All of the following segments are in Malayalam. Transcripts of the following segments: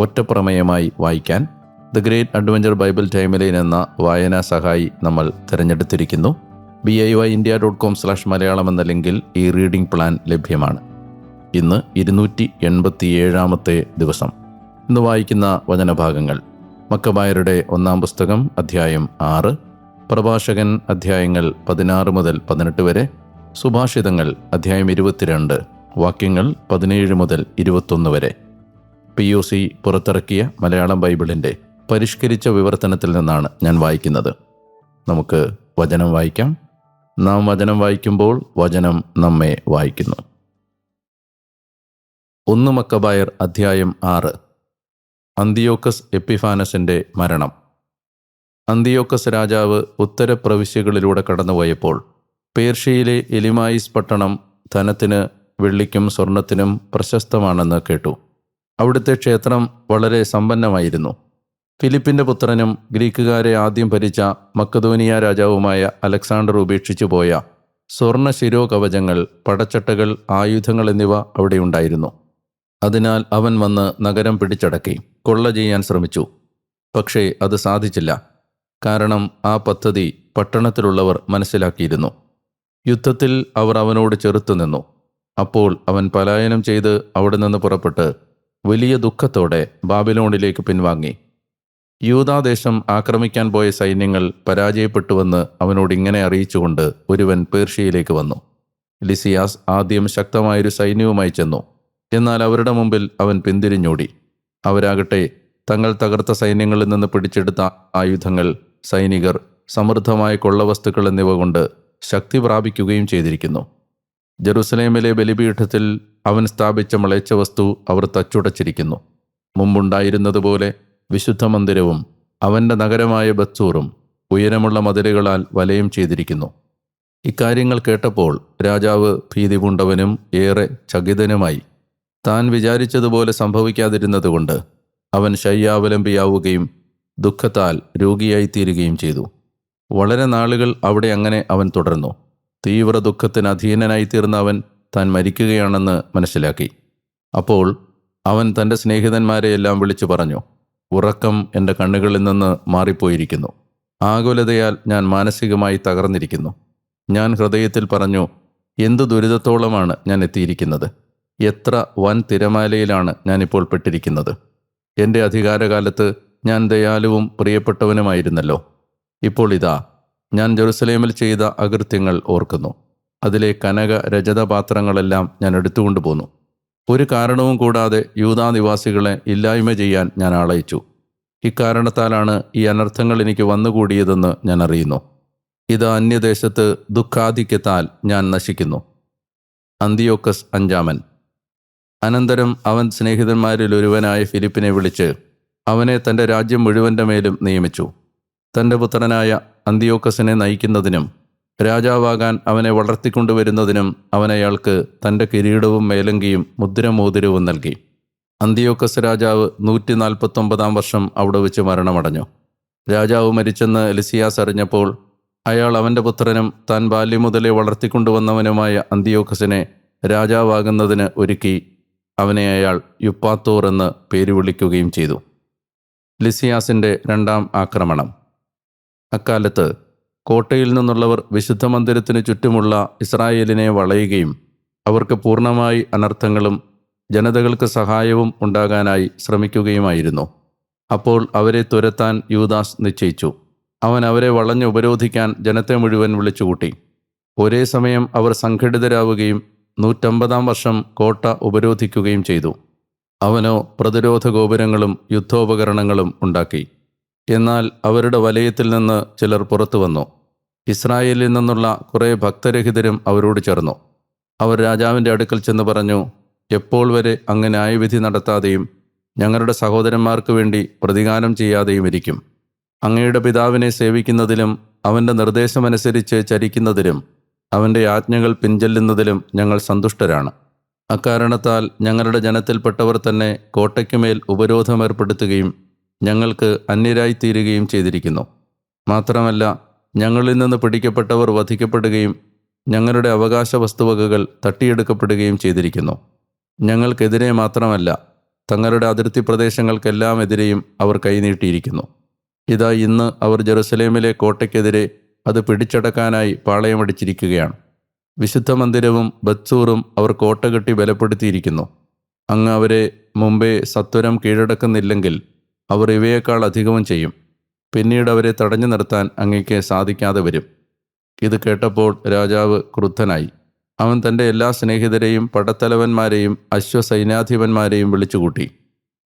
ഒറ്റപ്രമേയമായി വായിക്കാൻ the great adventure bible timeline എന്ന വായനാ സഹായി നമ്മൾ തിരഞ്ഞെടുത്തിരിക്കുന്നു. B I Y India dot com slash Malayalam എന്ന ലിങ്കിൽ ഈ റീഡിംഗ് പ്ലാൻ ലഭ്യമാണ്. ഇന്ന് ഇരുന്നൂറ്റി എൺപത്തി ഏഴാമത്തെ ദിവസം. ഇന്ന് വായിക്കുന്ന വചനഭാഗങ്ങൾ. മക്കബായരുടെ ഒന്നാം പുസ്തകം അധ്യായം ആറ്. പ്രഭാഷകൻ അധ്യായങ്ങൾ പതിനാറ് മുതൽ പതിനെട്ട് വരെ. സുഭാഷിതങ്ങൾ അധ്യായം ഇരുപത്തിരണ്ട്. വാക്യങ്ങൾ പതിനേഴ് മുതൽ ഇരുപത്തൊന്ന് വരെ. പി യു സി പുറത്തിറക്കിയ മലയാളം ബൈബിളിന്റെ പരിഷ്കരിച്ച വിവർത്തനത്തിൽ നിന്നാണ് ഞാൻ വായിക്കുന്നത്. നമുക്ക് വചനം വായിക്കാം. നാം വചനം വായിക്കുമ്പോൾ വചനം നമ്മെ വായിക്കുന്നു. ഒന്ന് മക്കബായർ അധ്യായം ആറ്. അന്തിയോക്കസ് എപ്പിഫാനസിന്റെ മരണം. അന്തിയോക്കസ് രാജാവ് ഉത്തരപ്രവിശ്യകളിലൂടെ കടന്നുപോയപ്പോൾ പേർഷ്യയിലെ എലിമായിസ് പട്ടണം ധനത്തിന് വെള്ളിക്കും സ്വർണത്തിനും പ്രശസ്തമാണെന്ന് കേട്ടു. അവിടുത്തെ ക്ഷേത്രം വളരെ സമ്പന്നമായിരുന്നു. ഫിലിപ്പിന്റെ പുത്രനും ഗ്രീക്കുകാരെ ആദ്യം ഭരിച്ച മക്കതോനിയ രാജാവുമായ അലക്സാണ്ടർ ഉപേക്ഷിച്ചു പോയ സ്വർണ ശിരോകവചങ്ങൾ പടച്ചട്ടകൾ ആയുധങ്ങൾ എന്നിവ അവിടെ ഉണ്ടായിരുന്നു. അതിനാൽ അവൻ വന്ന് നഗരം പിടിച്ചടക്കി കൊള്ള ചെയ്യാൻ ശ്രമിച്ചു. പക്ഷേ അത് സാധിച്ചില്ല. കാരണം ആ പദ്ധതി പട്ടണത്തിലുള്ളവർ മനസ്സിലാക്കിയിരുന്നു. യുദ്ധത്തിൽ അവർ അവനോട് ചെറുത്തു നിന്നു അപ്പോൾ അവൻ പലായനം ചെയ്ത് അവിടെ നിന്ന് പുറപ്പെട്ട് വലിയ ദുഃഖത്തോടെ ബാബിലോണിലേക്ക് പിൻവാങ്ങി. യൂതാദേശം ആക്രമിക്കാൻ പോയ സൈന്യങ്ങൾ പരാജയപ്പെട്ടുവെന്ന് അവനോട് ഇങ്ങനെ അറിയിച്ചുകൊണ്ട് ഒരുവൻ പേർഷ്യയിലേക്ക് വന്നു. ലിസിയാസ് ആദ്യം ശക്തമായൊരു സൈന്യവുമായി ചെന്നു. എന്നാൽ അവരുടെ മുമ്പിൽ അവൻ പിന്തിരിഞ്ഞോടി. അവരാകട്ടെ തങ്ങൾ തകർത്ത സൈന്യങ്ങളിൽ നിന്ന് പിടിച്ചെടുത്ത ആയുധങ്ങൾ സൈനികർ സമൃദ്ധമായ കൊള്ളവസ്തുക്കൾ എന്നിവ കൊണ്ട് ശക്തി പ്രാപിക്കുകയും ചെയ്തിരിക്കുന്നു. ജെറുസലേമിലെ ബലിപീഠത്തിൽ അവൻ സ്ഥാപിച്ച മളയച്ച വസ്തു അവർ തച്ചുടച്ചിരിക്കുന്നു. മുമ്പുണ്ടായിരുന്നതുപോലെ വിശുദ്ധ മന്ദിരവും അവന്റെ നഗരമായ ബച്ചൂറും ഉയരമുള്ള മതിലുകളാൽ വലയം ചെയ്തിരിക്കുന്നു. ഇക്കാര്യങ്ങൾ കേട്ടപ്പോൾ രാജാവ് ഭീതി പൂണ്ടവനും ഏറെ ചകിതനുമായി. താൻ വിചാരിച്ചതുപോലെ സംഭവിക്കാതിരുന്നതുകൊണ്ട് അവൻ ശയ്യാവലംബിയാവുകയും ദുഃഖത്താൽ രോഗിയായിത്തീരുകയും ചെയ്തു. വളരെ നാളുകൾ അവിടെ അങ്ങനെ അവൻ തുടർന്നു. തീവ്ര ദുഃഖത്തിന് അധീനനായിത്തീർന്ന അവൻ താൻ മരിക്കുകയാണെന്ന് മനസ്സിലാക്കി. അപ്പോൾ അവൻ തന്റെ സ്നേഹിതന്മാരെയെല്ലാം വിളിച്ചു പറഞ്ഞു ഉറക്കം എന്റെ കണ്ണുകളിൽ നിന്ന് മാറിപ്പോയിരിക്കുന്നു. ആകുലതയാൽ ഞാൻ മാനസികമായി തകർന്നിരിക്കുന്നു. ഞാൻ ഹൃദയത്തിൽ പറഞ്ഞു എന്തു ദുരിതത്തോളമാണ് ഞാൻ എത്തിയിരിക്കുന്നത്? എത്ര വൻ തിരമാലയിലാണ് ഞാനിപ്പോൾ പെട്ടിരിക്കുന്നത്? എന്റെ അധികാരകാലത്ത് ഞാൻ ദയാലുവും പ്രിയപ്പെട്ടവനുമായിരുന്നല്ലോ. ഇപ്പോൾ ഇതാ ഞാൻ ജെറുസലേമിൽ ചെയ്ത അകൃത്യങ്ങൾ ഓർക്കുന്നു. അതിലെ കനക രജതപാത്രങ്ങളെല്ലാം ഞാൻ എടുത്തുകൊണ്ടു പോന്നു. ഒരു കാരണവും കൂടാതെ യൂതാനിവാസികളെ ഇല്ലായ്മ ചെയ്യാൻ ഞാൻ ആളയച്ചു. ഇക്കാരണത്താലാണ് ഈ അനർത്ഥങ്ങൾ എനിക്ക് വന്നുകൂടിയതെന്ന് ഞാൻ അറിയുന്നു. ഇത് അന്യദേശത്ത് ദുഃഖാധിക്യത്താൽ ഞാൻ നശിക്കുന്നു. അന്തിയോക്കസ് അഞ്ചാമൻ. അനന്തരം അവൻ സ്നേഹിതന്മാരിൽ ഒരുവനായ ഫിലിപ്പിനെ വിളിച്ച് അവനെ തന്റെ രാജ്യം മുഴുവന്റെ മേലും നിയമിച്ചു. തന്റെ പുത്രനായ അന്തിയോക്കസിനെ നയിക്കുന്നതിനും രാജാവാകാൻ അവനെ വളർത്തിക്കൊണ്ടുവരുന്നതിനും അവനയാൾക്ക് തന്റെ കിരീടവും മേലങ്കിയും മുദ്രമോതിരവും നൽകി. അന്തിയോക്കസ് രാജാവ് നൂറ്റി നാൽപ്പത്തൊമ്പതാം വർഷം അവിടെ വെച്ച് മരണമടഞ്ഞു. രാജാവ് മരിച്ചെന്ന് എലിസിയാസ് അറിഞ്ഞപ്പോൾ അയാൾ അവന്റെ പുത്രനും താൻ ബാല്യം മുതലേ വളർത്തിക്കൊണ്ടുവന്നവനുമായ അന്തിയോക്കസിനെ രാജാവാകുന്നതിന് ഒരുക്കി അവനെ അയാൾ യുപ്പാത്തൂർ എന്ന് പേര് വിളിക്കുകയും ചെയ്തു. ലിസിയാസിന്റെ രണ്ടാം ആക്രമണം. അക്കാലത്ത് കോട്ടയിൽ നിന്നുള്ളവർ വിശുദ്ധ മന്ദിരത്തിന് ചുറ്റുമുള്ള ഇസ്രായേലിനെ വളയുകയും അവർക്ക് പൂർണമായി അനർത്ഥങ്ങളും ജനതകൾക്ക് സഹായവും ഉണ്ടാകാനായി ശ്രമിക്കുകയുമായിരുന്നു. അപ്പോൾ അവരെ തുരത്താൻ യൂദാസ് നിശ്ചയിച്ചു. അവൻ അവരെ വളഞ്ഞ് ഉപരോധിക്കാൻ ജനത്തെ മുഴുവൻ വിളിച്ചുകൂട്ടി. ഒരേ സമയം അവർ സംഘടിതരാവുകയും നൂറ്റമ്പതാം വർഷം കോട്ട ഉപരോധിക്കുകയും ചെയ്തു. അവനോ പ്രതിരോധ ഗോപുരങ്ങളും യുദ്ധോപകരണങ്ങളും ഉണ്ടാക്കി. എന്നാൽ അവരുടെ വലയത്തിൽ നിന്ന് ചിലർ പുറത്തു വന്നു ഇസ്രായേലിൽ നിന്നുള്ള കുറേ ഭക്തരഹിതരും അവരോട് ചേർന്നു. അവർ രാജാവിന്റെ അടുക്കൽ ചെന്ന് പറഞ്ഞു എപ്പോൾ വരെ അങ്ങ് ന്യായവിധി നടത്താതെയും ഞങ്ങളുടെ സഹോദരന്മാർക്ക് വേണ്ടി പ്രതികാരം ചെയ്യാതെയും ഇരിക്കും. അങ്ങയുടെ പിതാവിനെ സേവിക്കുന്നതിലും അവന്റെ നിർദ്ദേശമനുസരിച്ച് ചരിക്കുന്നതിലും അവന്റെ ആജ്ഞകൾ പിൻചെല്ലുന്നതിലും ഞങ്ങൾ സന്തുഷ്ടരാണ്. അക്കാരണത്താൽ ഞങ്ങളുടെ ജനത്തിൽപ്പെട്ടവർ തന്നെ കോട്ടയ്ക്കുമേൽ ഉപരോധമേർപ്പെടുത്തുകയും ഞങ്ങൾക്ക് അന്യരായിത്തീരുകയും ചെയ്തിരിക്കുന്നു. മാത്രമല്ല ഞങ്ങളിൽ നിന്ന് പിടിക്കപ്പെട്ടവർ വധിക്കപ്പെടുകയും ഞങ്ങളുടെ അവകാശ വസ്തുവകകൾ തട്ടിയെടുക്കപ്പെടുകയും ചെയ്തിരിക്കുന്നു. ഞങ്ങൾക്കെതിരെ മാത്രമല്ല തങ്ങളുടെ അതിർത്തി പ്രദേശങ്ങൾക്കെല്ലാം എതിരെയും അവർ കൈനീട്ടിയിരിക്കുന്നു. ഇതാ ഇന്ന് അവർ ജെറുസലേമിലെ കോട്ടയ്ക്കെതിരെ അത് പിടിച്ചടക്കാനായി പാളയമടിച്ചിരിക്കുകയാണ്. വിശുദ്ധ മന്ദിരവും ബത്സൂറും അവർ കോട്ട കെട്ടി ബലപ്പെടുത്തിയിരിക്കുന്നു. അങ്ങ് അവരെ മുമ്പേ സത്വരം കീഴടക്കുന്നില്ലെങ്കിൽ അവർ ഇവയേക്കാൾ അധികവും ചെയ്യും. പിന്നീട് അവരെ തടഞ്ഞു നിർത്താൻ അങ്ങയ്ക്ക് സാധിക്കാതെ വരും. ഇത് കേട്ടപ്പോൾ രാജാവ് ക്രുദ്ധനായി. അവൻ തന്റെ എല്ലാ സ്നേഹിതരെയും പടത്തലവന്മാരെയും അശ്വസൈന്യാധിപന്മാരെയും വിളിച്ചുകൂട്ടി.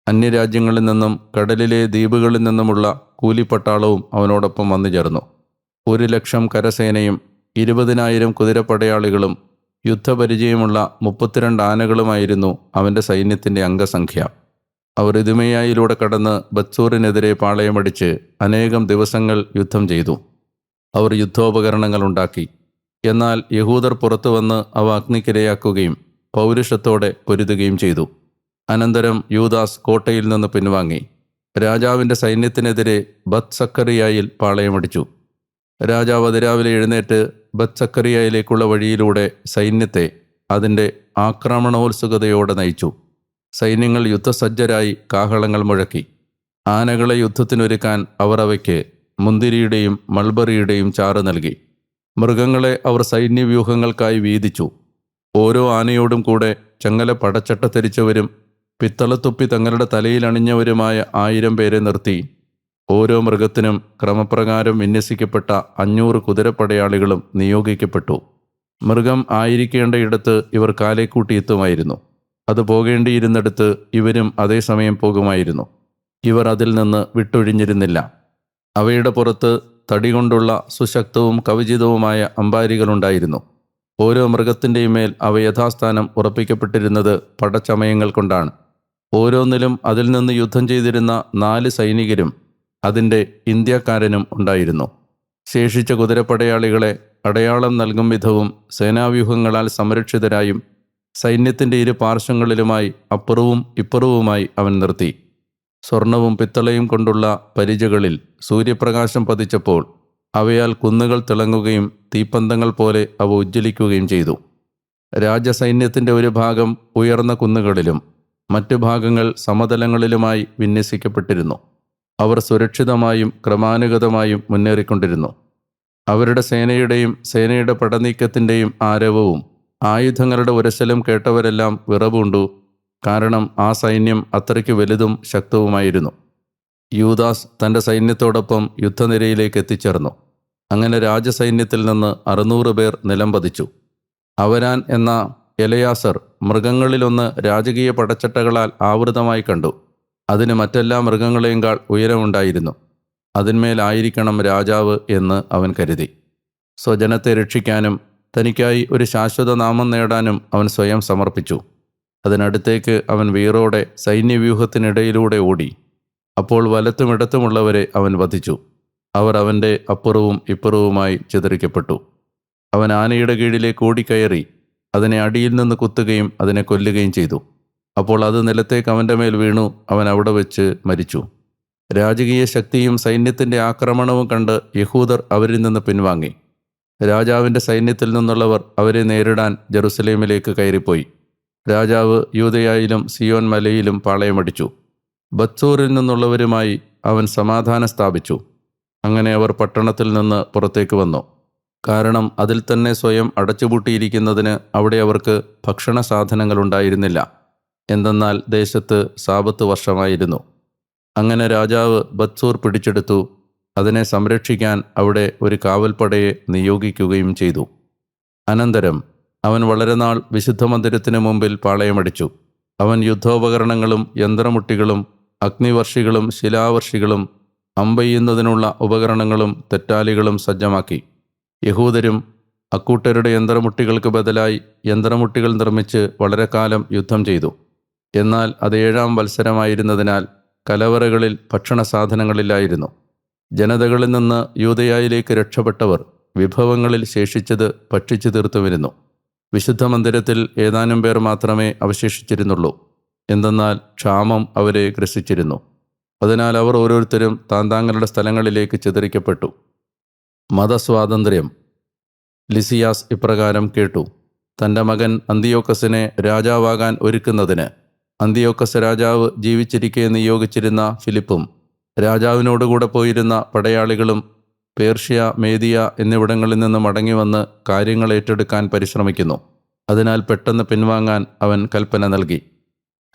അന്യരാജ്യങ്ങളിൽ നിന്നും കടലിലെ ദ്വീപുകളിൽ നിന്നുമുള്ള കൂലിപ്പട്ടാളവും അവനോടൊപ്പം വന്നു ചേർന്നു. ഒരു ലക്ഷം കരസേനയും ഇരുപതിനായിരം കുതിരപ്പടയാളികളും യുദ്ധപരിചയമുള്ള മുപ്പത്തിരണ്ട് ആനകളുമായിരുന്നു അവന്റെ സൈന്യത്തിന്റെ അംഗസംഖ്യ. അവർ ഇതുമയായിലൂടെ കടന്ന് ബത്സൂറിനെതിരെ പാളയമടിച്ച് അനേകം ദിവസങ്ങൾ യുദ്ധം ചെയ്തു. അവർ യുദ്ധോപകരണങ്ങൾ ഉണ്ടാക്കി. എന്നാൽ യഹൂദർ പുറത്തു വന്ന് അവ അഗ്നിക്കിരയാക്കുകയും പൗരുഷത്തോടെ പൊരുതുകയും ചെയ്തു. അനന്തരം യൂദാസ് കോട്ടയിൽ നിന്ന് പിൻവാങ്ങി. രാജാവിന്റെ സൈന്യത്തിനെതിരെ ബത് സക്കറിയായിൽ പാളയമടിച്ചു. രാജാവ് അതിരാവിലെ എഴുന്നേറ്റ് ബത് സക്കറിയായിലേക്കുള്ള വഴിയിലൂടെ സൈന്യത്തെ അതിന്റെ ആക്രമണോത്സുകതയോടെ നയിച്ചു. സൈന്യങ്ങൾ യുദ്ധസജ്ജരായി കാഹളങ്ങൾ മുഴക്കി. ആനകളെ യുദ്ധത്തിനൊരുക്കാൻ അവർ അവയ്ക്ക് മുന്തിരിയുടെയും മൾബറിയുടെയും ചാറ് നൽകി. മൃഗങ്ങളെ അവർ സൈന്യവ്യൂഹങ്ങൾക്കായി വീതിച്ചു. ഓരോ ആനയോടും കൂടെ ചങ്ങല പടച്ചട്ട ധരിച്ചവരും പിത്തളത്തുപ്പി തങ്ങളുടെ തലയിൽ അണിഞ്ഞവരുമായ ആയിരം പേരെ നിർത്തി. ഓരോ മൃഗത്തിനും ക്രമപ്രകാരം വിന്യസിക്കപ്പെട്ട അഞ്ഞൂറ് കുതിരപ്പടയാളികളും നിയോഗിക്കപ്പെട്ടു. മൃഗം ആയിരിക്കേണ്ട ഇടത്ത് ഇവർ കാലേക്കൂട്ടി എത്തുമായിരുന്നു അത് പോകേണ്ടിയിരുന്നിടത്ത് ഇവരും അതേസമയം പോകുമായിരുന്നു. ഇവർ അതിൽ നിന്ന് വിട്ടൊഴിഞ്ഞിരുന്നില്ല. അവയുടെ പുറത്ത് തടി കൊണ്ടുള്ള സുശക്തവും കവചിതവുമായ അമ്പാരികളുണ്ടായിരുന്നു. ഓരോ മൃഗത്തിന്റെയും മേൽ അവ യഥാസ്ഥാനം ഉറപ്പിക്കപ്പെട്ടിരുന്നത് പടച്ചമയങ്ങൾ കൊണ്ടാണ്. ഓരോന്നിലും അതിൽ നിന്ന് യുദ്ധം ചെയ്തിരുന്ന നാല് സൈനികരും അതിന്റെ ഇന്ത്യക്കാരനും ഉണ്ടായിരുന്നു. ശേഷിച്ച കുതിരപ്പടയാളികളെ അടയാളം നൽകും വിധവും സേനാവ്യൂഹങ്ങളാൽ സംരക്ഷിതരായും സൈന്യത്തിന്റെ ഇരു പാർശ്വങ്ങളിലുമായി അപ്പുറവും ഇപ്പുറവുമായി അവൻ നിർത്തി. സ്വർണവും പിത്തളയും കൊണ്ടുള്ള പരിചകളിൽ സൂര്യപ്രകാശം പതിച്ചപ്പോൾ അവയാൽ കുന്നുകൾ തിളങ്ങുകയും തീപ്പന്തങ്ങൾ പോലെ അവ ഉജ്ജ്വലിക്കുകയും ചെയ്തു. രാജസൈന്യത്തിന്റെ ഒരു ഭാഗം ഉയർന്ന കുന്നുകളിലും മറ്റു ഭാഗങ്ങൾ സമതലങ്ങളിലുമായി വിന്യസിക്കപ്പെട്ടിരുന്നു. അവർ സുരക്ഷിതമായും ക്രമാനുഗതമായും മുന്നേറിക്കൊണ്ടിരുന്നു. അവരുടെ സേനയുടെയും സേനയുടെ പടനീക്കത്തിന്റെയും ആരവവും ആയുധങ്ങളുടെ ഉരശലും കേട്ടവരെല്ലാം വിറവുണ്ടു. കാരണം ആ സൈന്യം അത്രയ്ക്ക് വലുതും ശക്തവുമായിരുന്നു. യൂദാസ് തന്റെ സൈന്യത്തോടൊപ്പം യുദ്ധനിരയിലേക്ക് എത്തിച്ചേർന്നു. അങ്ങനെ രാജസൈന്യത്തിൽ നിന്ന് അറുന്നൂറ് പേർ നിലം പതിച്ചു. അവരാൻ എന്ന എലയാസർ മൃഗങ്ങളിലൊന്ന് രാജകീയ പടച്ചട്ടകളാൽ ആവൃതമായി കണ്ടു. അതിന് മറ്റെല്ലാ മൃഗങ്ങളെയുംകാൾ ഉയരമുണ്ടായിരുന്നു. അതിന്മേലായിരിക്കണം രാജാവ് എന്ന് അവൻ കരുതി. സ്വജനത്തെ രക്ഷിക്കാനും തനിക്കായി ഒരു ശാശ്വത നാമം നേടാനും അവൻ സ്വയം സമർപ്പിച്ചു. അതിനടുത്തേക്ക് അവൻ വീറോടെ സൈന്യവ്യൂഹത്തിനിടയിലൂടെ ഓടി. അപ്പോൾ വലത്തും ഇടത്തുമുള്ളവരെ അവൻ വധിച്ചു. അവർ അവന്റെ അപ്പുറവും ഇപ്പുറവുമായി ചിതറിക്കപ്പെട്ടു. അവൻ ആനയുടെ കീഴിലേക്ക് ഓടിക്കയറി അതിനെ അടിയിൽ നിന്ന് കുത്തുകയും അതിനെ കൊല്ലുകയും ചെയ്തു. അപ്പോൾ അത് നിലത്തേക്ക് അവന്റെ മേൽ വീണു അവൻ അവിടെ വെച്ച് മരിച്ചു. രാജകീയ ശക്തിയും സൈന്യത്തിന്റെ ആക്രമണവും കണ്ട് യഹൂദർ അവരിൽ നിന്ന് പിൻവാങ്ങി. രാജാവിന്റെ സൈന്യത്തിൽ നിന്നുള്ളവർ അവരെ നേരിടാൻ ജെറുസലേമിലേക്ക് കയറിപ്പോയി. രാജാവ് യൂതയായിലും സിയോൻ മലയിലും പാളയമടിച്ചു. ബത്സൂറിൽ നിന്നുള്ളവരുമായി അവൻ സമാധാനം സ്ഥാപിച്ചു. അങ്ങനെ അവർ പട്ടണത്തിൽ നിന്ന് പുറത്തേക്ക് വന്നു. കാരണം അതിൽ തന്നെ സ്വയം അടച്ചുപൂട്ടിയിരിക്കുന്നതിന് അവിടെ അവർക്ക് ഭക്ഷണ സാധനങ്ങൾ ഉണ്ടായിരുന്നില്ല. എന്തെന്നാൽ ദേശത്ത് സാപത്ത് വർഷമായിരുന്നു. അങ്ങനെ രാജാവ് ബത്സൂർ പിടിച്ചെടുത്തു. അതിനെ സംരക്ഷിക്കാൻ അവിടെ ഒരു കാവൽപ്പടയെ നിയോഗിക്കുകയും ചെയ്തു. അനന്തരം അവൻ വളരെ നാൾ വിശുദ്ധ മന്ദിരത്തിന് മുമ്പിൽ പാളയമടിച്ചു. അവൻ യുദ്ധോപകരണങ്ങളും യന്ത്രമുട്ടികളും അഗ്നിവർഷികളും ശിലാവർഷികളും അമ്പെയ്യുന്നതിനുള്ള ഉപകരണങ്ങളും തെറ്റാലികളും സജ്ജമാക്കി. യഹൂദരും അക്കൂട്ടരുടെ യന്ത്രമുട്ടികൾക്ക് ബദലായി യന്ത്രമുട്ടികൾ നിർമ്മിച്ച് വളരെ കാലം യുദ്ധം ചെയ്തു. എന്നാൽ അത് ഏഴാം വത്സരമായിരുന്നതിനാൽ കലവറകളിൽ ഭക്ഷണ സാധനങ്ങളില്ലായിരുന്നു ജനതകളിൽ നിന്ന് യൂതയായിലേക്ക് രക്ഷപ്പെട്ടവർ വിഭവങ്ങളിൽ ശേഷിച്ചത് ഭക്ഷിച്ചു തീർത്തുവരുന്നു വിശുദ്ധ മന്ദിരത്തിൽ ഏതാനും പേർ മാത്രമേ അവശേഷിച്ചിരുന്നുള്ളൂ. എന്തെന്നാൽ ക്ഷാമം അവരെ ഗ്രസിച്ചിരുന്നു. അതിനാൽ അവർ ഓരോരുത്തരും താന്താങ്ങളുടെ സ്ഥലങ്ങളിലേക്ക് ചിതറിക്കപ്പെട്ടു. മതസ്വാതന്ത്ര്യം. ലിസിയാസ് ഇപ്രകാരം കേട്ടു. തന്റെ മകൻ അന്തിയോക്കസിനെ രാജാവാകാൻ ഒരുക്കുന്നതിന്. അന്തിയോക്കസ് രാജാവ് ജീവിച്ചിരിക്കെ നിയോഗിച്ചിരുന്ന ഫിലിപ്പും രാജാവിനോടുകൂടെ പോയിരുന്ന പടയാളികളും പേർഷ്യ മേദിയ എന്നിവിടങ്ങളിൽ നിന്ന് മടങ്ങി വന്ന് കാര്യങ്ങൾ ഏറ്റെടുക്കാൻ പരിശ്രമിക്കുന്നു. അതിനാൽ പെട്ടെന്ന് പിൻവാങ്ങാൻ അവൻ കൽപ്പന നൽകി.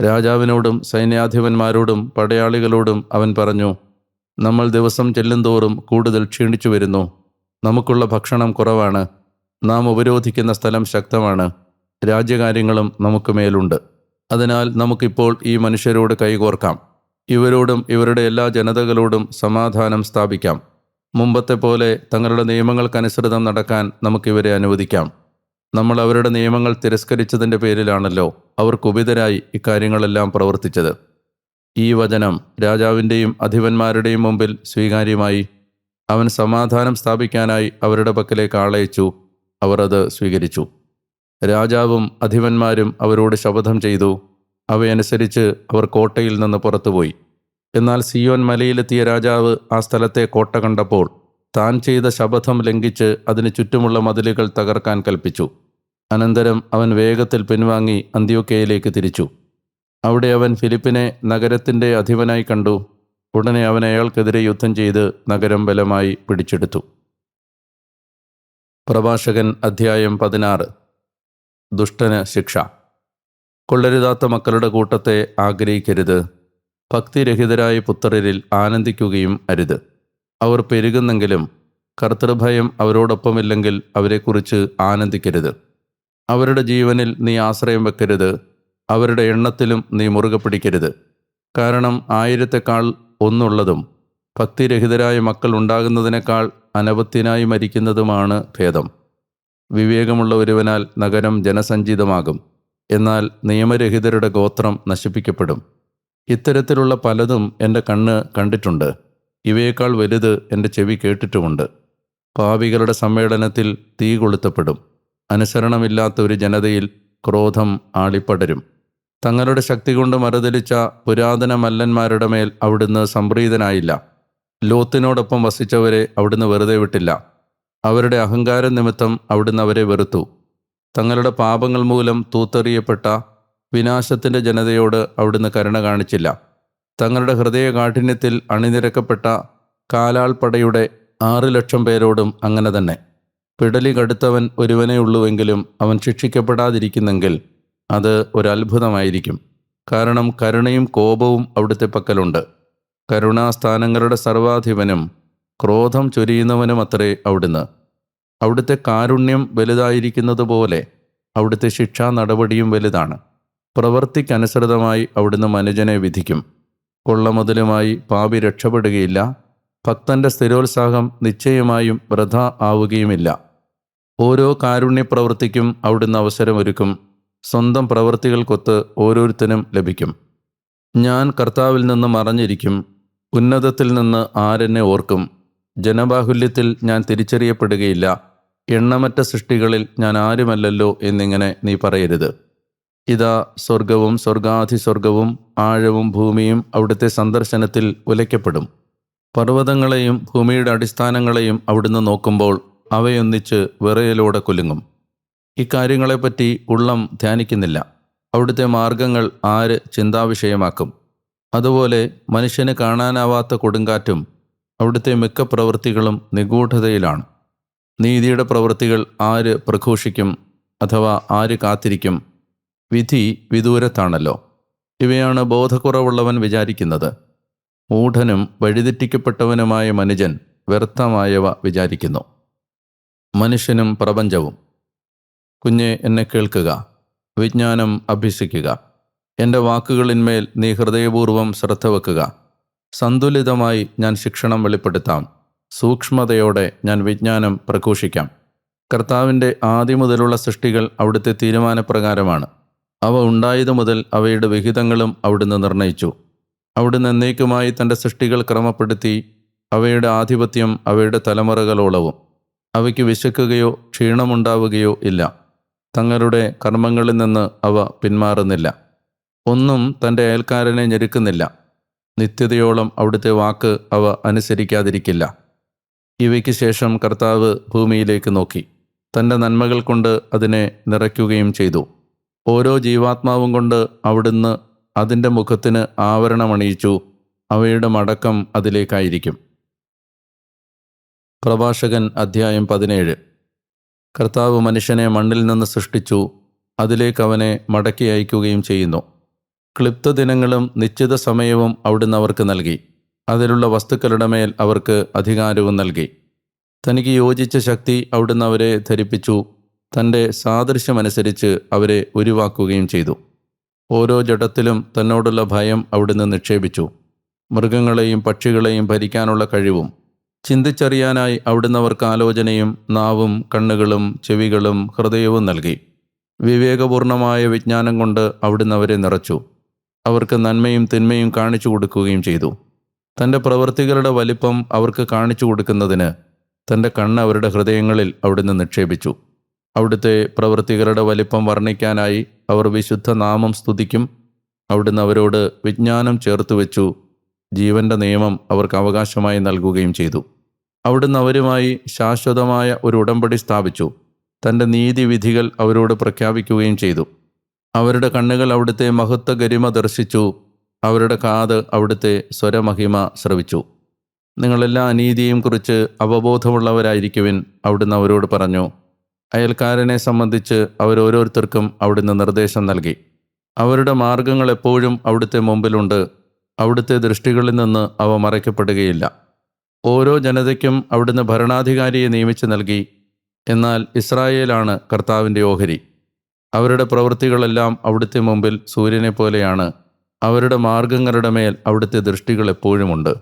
രാജാവിനോടും സൈന്യാധിപന്മാരോടും പടയാളികളോടും അവൻ പറഞ്ഞു നമ്മൾ ദിവസം ചെല്ലുന്തോറും കൂടുതൽ ക്ഷീണിച്ചു വരുന്നു. നമുക്കുള്ള ഭക്ഷണം കുറവാണ്. നാം ഉപരോധിക്കുന്ന സ്ഥലം ശക്തമാണ്. രാജ്യകാര്യങ്ങളും നമുക്ക് മേലുണ്ട്. അതിനാൽ നമുക്കിപ്പോൾ ഈ മനുഷ്യരോട് കൈകോർക്കാം. ഇവരോടും ഇവരുടെ എല്ലാ ജനതകളോടും സമാധാനം സ്ഥാപിക്കാം. മുമ്പത്തെ പോലെ തങ്ങളുടെ നിയമങ്ങൾക്കനുസൃതം നടക്കാൻ നമുക്കിവരെ അനുവദിക്കാം. നമ്മൾ അവരുടെ നിയമങ്ങൾ തിരസ്കരിച്ചതിന്റെ പേരിലാണല്ലോ അവർ കുപിതരായി ഇക്കാര്യങ്ങളെല്ലാം പ്രവർത്തിച്ചത്. ഈ വചനം രാജാവിന്റെയും അധിപന്മാരുടെയും മുമ്പിൽ സ്വീകാര്യമായി അവൻ സമാധാനം സ്ഥാപിക്കാനായി അവരുടെ പക്കലേക്ക് ആളയച്ചു അവർ അത് സ്വീകരിച്ചു. രാജാവും അധിപന്മാരും അവരോട് ശപഥം ചെയ്തു അവയനുസരിച്ച് അവർ കോട്ടയിൽ നിന്ന് പുറത്തുപോയി. എന്നാൽ സിയോൻ മലയിലെത്തിയ രാജാവ് ആ സ്ഥലത്തെ കോട്ട കണ്ടപ്പോൾ താൻ ചെയ്ത ശപഥം ലംഘിച്ച് അതിന് ചുറ്റുമുള്ള മതിലുകൾ തകർക്കാൻ കൽപ്പിച്ചു. അനന്തരം അവൻ വേഗത്തിൽ പിൻവാങ്ങി അന്ത്യോക്കയിലേക്ക് തിരിച്ചു. അവിടെ അവൻ ഫിലിപ്പിനെ നഗരത്തിന്റെ അധിപനായി കണ്ടു. ഉടനെ അവൻ അയാൾക്കെതിരെ യുദ്ധം ചെയ്ത് നഗരം ബലമായി പിടിച്ചെടുത്തു. പ്രഭാഷകൻ അധ്യായം പതിനാറ്. ദുഷ്ടന് ശിക്ഷ. കൊള്ളരുതാത്ത മക്കളുടെ കൂട്ടത്തെ ആഗ്രഹിക്കരുത്. ഭക്തിരഹിതരായ പുത്രരിൽ ആനന്ദിക്കുകയും അരുത്. അവർ പെരുകുന്നെങ്കിലും കർത്തൃഭയം അവരോടൊപ്പമില്ലെങ്കിൽ അവരെക്കുറിച്ച് ആനന്ദിക്കരുത്. അവരുടെ ജീവനിൽ നീ ആശ്രയം വെക്കരുത്. അവരുടെ എണ്ണത്തിലും നീ മുറുകെ പിടിക്കരുത്. കാരണം ആയിരത്തെക്കാൾ ഒന്നുള്ളതും ഭക്തിരഹിതരായ മക്കൾ ഉണ്ടാകുന്നതിനേക്കാൾ അനവത്യനായി മരിക്കുന്നതുമാണ് ഭേദം. വിവേകമുള്ള ഒരുവനാൽ നഗരം ജനസഞ്ചിതമാകും. എന്നാൽ നിയമരഹിതരുടെ ഗോത്രം നശിപ്പിക്കപ്പെടും. ഇത്തരത്തിലുള്ള പലതും എന്റെ കണ്ണ് കണ്ടിട്ടുണ്ട്. ഇവയേക്കാൾ വലുത് എന്റെ ചെവി കേട്ടിട്ടുമുണ്ട്. പാപികളുടെ സമ്മേളനത്തിൽ തീ കൊളുത്തപ്പെടും. അനുസരണമില്ലാത്ത ഒരു ജനതയിൽ ക്രോധം ആളിപ്പടരും. തങ്ങളുടെ ശക്തി കൊണ്ട് മറുതലിച്ച പുരാതന മല്ലന്മാരുടെ മേൽ അവിടുന്ന് സംപ്രീതനായില്ല. ലോത്തിനോടൊപ്പം വസിച്ചവരെ അവിടുന്ന് വെറുതെ വിട്ടില്ല. അവരുടെ അഹങ്കാരം നിമിത്തം അവിടുന്ന് അവരെ വെറുത്തു. തങ്ങളുടെ പാപങ്ങൾ മൂലം തൂത്തെറിയപ്പെട്ട വിനാശത്തിന്റെ ജനതയോട് അവിടുന്ന് കരുണ കാണിച്ചില്ല. തങ്ങളുടെ ഹൃദയ കാഠിന്യത്തിൽ അണിനിരക്കപ്പെട്ട കാലാൾപ്പടയുടെ ആറ് ലക്ഷം പേരോടും അങ്ങനെ തന്നെ. പിടലി കടുത്തവൻ ഒരുവനെ ഉള്ളുവെങ്കിലും അവൻ ശിക്ഷിക്കപ്പെടാതിരിക്കുന്നെങ്കിൽ അത് ഒരത്ഭുതമായിരിക്കും. കാരണം കരുണയും കോപവും അവിടുത്തെ പക്കലുണ്ട്. കരുണാസ്ഥാനങ്ങളുടെ സർവാധിപനും ക്രോധം ചൊരിയുന്നവനും അത്രേ അവിടുന്ന്. അവിടുത്തെ കാരുണ്യം വലുതായിരിക്കുന്നത് പോലെ അവിടുത്തെ ശിക്ഷാ നടപടിയും വലുതാണ്. പ്രവൃത്തിക്കനുസൃതമായി അവിടുന്ന് മനുജനെ വിധിക്കും. കൊള്ളമുതലുമായി പാപി രക്ഷപ്പെടുകയില്ല. ഭക്തന്റെ സ്ഥിരോത്സാഹം നിശ്ചയമായും വൃഥ ആവുകയുമില്ല. ഓരോ കാരുണ്യ കാരുണ്യപ്രവൃത്തിക്കും അവിടുന്ന് അവസരമൊരുക്കും. സ്വന്തം പ്രവൃത്തികൾക്കൊത്ത് ഓരോരുത്തരും ലഭിക്കും. ഞാൻ കർത്താവിൽ നിന്ന് മറഞ്ഞിരിക്കും. ഉന്നതത്തിൽ നിന്ന് ആരെന്നെ ഓർക്കും. ജനബാഹുല്യത്തിൽ ഞാൻ തിരിച്ചറിയപ്പെടുകയില്ല. എണ്ണമറ്റ സൃഷ്ടികളിൽ ഞാൻ ആരുമല്ലല്ലോ എന്നിങ്ങനെ നീ പറയരുത്. ഇതാ സ്വർഗവും സ്വർഗാധിസ്വർഗവും ആഴവും ഭൂമിയും അവിടുത്തെ സന്ദർശനത്തിൽ ഉലയ്ക്കപ്പെടും. പർവതങ്ങളെയും ഭൂമിയുടെ അടിസ്ഥാനങ്ങളെയും അവിടുന്ന് നോക്കുമ്പോൾ അവയൊന്നിച്ച് വിറയലോടെ കുലുങ്ങും. ഇക്കാര്യങ്ങളെപ്പറ്റി ഉള്ളം ധ്യാനിക്കുന്നില്ല. അവിടുത്തെ മാർഗങ്ങൾ ആര് ചിന്താവിഷയമാക്കും? അതുപോലെ മനുഷ്യന് കാണാനാവാത്ത കൊടുങ്കാറ്റും അവിടുത്തെ മിക്ക പ്രവൃത്തികളും നിഗൂഢതയിലാണ്. നീതിയുടെ പ്രവൃത്തികൾ ആര് പ്രഘോഷിക്കും അഥവാ ആര് കാത്തിരിക്കും? വിധി വിദൂരത്താണല്ലോ. ഇവയാണ് ബോധക്കുറവുള്ളവൻ വിചാരിക്കുന്നത്. മൂഢനും വഴിതെറ്റിക്കപ്പെട്ടവനുമായ മനുജൻ വ്യർത്ഥമായവ വിചാരിക്കുന്നു. മനുഷ്യനും പ്രപഞ്ചവും. കുഞ്ഞെ എന്നെ കേൾക്കുക. വിജ്ഞാനം അഭ്യസിക്കുക. എന്റെ വാക്കുകളിന്മേൽ നീ ഹൃദയപൂർവം ശ്രദ്ധ വെക്കുക സന്തുലിതമായി ഞാൻ ശിക്ഷണം വെളിപ്പെടുത്താം. സൂക്ഷ്മതയോടെ ഞാൻ വിജ്ഞാനം പ്രഘോഷിക്കാം. കർത്താവിന്റെ ആദ്യം മുതലുള്ള സൃഷ്ടികൾ അവിടുത്തെ തീരുമാനപ്രകാരമാണ്. അവ ഉണ്ടായതു മുതൽ അവയുടെ വിഹിതങ്ങളും അവിടുന്ന് നിർണയിച്ചു. അവിടുന്ന് എന്നേക്കുമായി തന്റെ സൃഷ്ടികൾ ക്രമപ്പെടുത്തി അവയുടെ ആധിപത്യം അവയുടെ തലമുറകളോളവും. അവയ്ക്ക് വിശക്കുകയോ ക്ഷീണമുണ്ടാവുകയോ ഇല്ല. തങ്ങളുടെ കർമ്മങ്ങളിൽ നിന്ന് അവ പിന്മാറുന്നില്ല. ഒന്നും തന്റെ അയൽക്കാരനെ ഞെരുക്കുന്നില്ല. നിത്യതയോളം അവിടുത്തെ വാക്ക് അവ അനുസരിക്കാതിരിക്കില്ല. ഇവയ്ക്ക് ശേഷം കർത്താവ് ഭൂമിയിലേക്ക് നോക്കി. തന്റെ നന്മകൾ കൊണ്ട് അതിനെ നിറയ്ക്കുകയും ചെയ്തു. ഓരോ ജീവാത്മാവും കൊണ്ട് അവിടുന്ന് അതിന്റെ മുഖത്തിന് ആവരണമണിയിച്ചു അവയുടെ മടക്കം അതിലേക്കായിരിക്കും. പ്രഭാഷകൻ അധ്യായം പതിനേഴ്. കർത്താവ് മനുഷ്യനെ മണ്ണിൽ നിന്ന് സൃഷ്ടിച്ചു. അതിലേക്ക് അവനെ മടക്കി അയക്കുകയും ചെയ്യുന്നു. ക്ലിപ്ത ദിനങ്ങളും നിശ്ചിത സമയവും അവിടുന്ന് അവർക്ക് നൽകി. അതിലുള്ള വസ്തുക്കളുടെ മേൽ അവർക്ക് അധികാരവും നൽകി. തനിക്ക് യോജിച്ച ശക്തി അവിടുന്ന് അവരെ ധരിപ്പിച്ചു. തന്റെ സാദൃശ്യമനുസരിച്ച് അവരെ ഉരുവാക്കുകയും ചെയ്തു. ഓരോ ജഡത്തിലും തന്നോടുള്ള ഭയം അവിടുന്ന് നിക്ഷേപിച്ചു. മൃഗങ്ങളെയും പക്ഷികളെയും ഭരിക്കാനുള്ള കഴിവും. ചിന്തിച്ചറിയാനായി അവിടുന്ന് അവർക്ക് ആലോചനയും നാവും കണ്ണുകളും ചെവികളും ഹൃദയവും നൽകി. വിവേകപൂർണമായ വിജ്ഞാനം കൊണ്ട് അവിടുന്ന് അവരെ നിറച്ചു. അവർക്ക് നന്മയും തിന്മയും കാണിച്ചു കൊടുക്കുകയും ചെയ്തു. തന്റെ പ്രവൃത്തികളുടെ വലിപ്പം അവർക്ക് കാണിച്ചു കൊടുക്കുന്നതിന് തന്റെ കണ്ണ് അവരുടെ ഹൃദയങ്ങളിൽ അവിടുന്ന് നിക്ഷേപിച്ചു. അവിടുത്തെ പ്രവൃത്തികളുടെ വലിപ്പം വർണിക്കാനായി അവർ വിശുദ്ധ നാമം സ്തുതിക്കും. അവിടുന്ന് അവരോട് വിജ്ഞാനം ചേർത്ത് വെച്ചു. ജീവന്റെ നിയമം അവർക്ക് അവകാശമായി നൽകുകയും ചെയ്തു. അവിടുന്ന് അവരുമായി ശാശ്വതമായ ഒരു ഉടമ്പടി സ്ഥാപിച്ചു. തന്റെ നീതിവിധികൾ അവരോട് പ്രഖ്യാപിക്കുകയും ചെയ്തു. അവരുടെ കണ്ണുകൾ അവിടുത്തെ മഹത്വ ഗരിമ ദർശിച്ചു. അവരുടെ കാത് അവിടുത്തെ സ്വരമഹിമ ശ്രവിച്ചു നിങ്ങളെല്ലാ അനീതിയെയും കുറിച്ച് അവബോധമുള്ളവരായിരിക്കുവിൻ അവിടുന്ന് അവരോട് പറഞ്ഞു അയൽക്കാരനെ സംബന്ധിച്ച് അവരോരോരുത്തർക്കും അവിടുന്ന് നിർദ്ദേശം നൽകി. അവരുടെ മാർഗങ്ങൾ എപ്പോഴും അവിടുത്തെ മുമ്പിലുണ്ട് അവിടുത്തെ ദൃഷ്ടികളിൽ നിന്ന് അവ മറയ്ക്കപ്പെടുകയില്ല. ഓരോ ജനതയ്ക്കും അവിടുന്ന് ഭരണാധികാരിയെ നിയമിച്ചു നൽകി എന്നാൽ ഇസ്രായേലാണ് കർത്താവിന്റെ ഓഹരി. അവരുടെ പ്രവൃത്തികളെല്ലാം അവിടുത്തെ മുമ്പിൽ സൂര്യനെ പോലെയാണ് അവരുടെ മാർഗങ്ങളുടെ മേൽ അവിടുത്തെ ദൃഷ്ടികൾ എപ്പോഴുമുണ്ട്.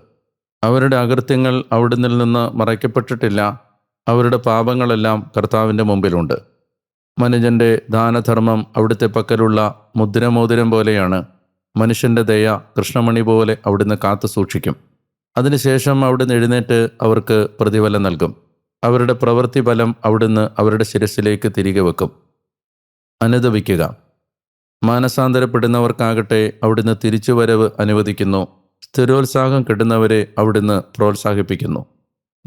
അവരുടെ അകൃത്യങ്ങൾ അവിടുന്നിൽ നിന്ന് മറയ്ക്കപ്പെട്ടിട്ടില്ല. അവരുടെ പാപങ്ങളെല്ലാം കർത്താവിന്റെ മുമ്പിലുണ്ട്. മനുജന്റെ ദാനധർമ്മം അവിടുത്തെ പക്കലുള്ള മുദ്രമോതിരം പോലെയാണ്. മനുഷ്യന്റെ ദയ കൃഷ്ണമണി പോലെ അവിടുന്ന് കാത്തു സൂക്ഷിക്കും. അതിനുശേഷം അവിടുന്ന് എഴുന്നേറ്റ് അവർക്ക് പ്രതിഫലം നൽകും. അവരുടെ പ്രവൃത്തി ഫലം അവിടുന്ന് അവരുടെ ശിരസിലേക്ക് തിരികെ വെക്കും. അനുദപിക്കുക. മാനസാന്തരപ്പെടുന്നവർക്കാകട്ടെ അവിടുന്ന് തിരിച്ചുവരവ് അനുവദിക്കുന്നു. സ്ഥിരോത്സാഹം കിട്ടുന്നവരെ അവിടുന്ന് പ്രോത്സാഹിപ്പിക്കുന്നു.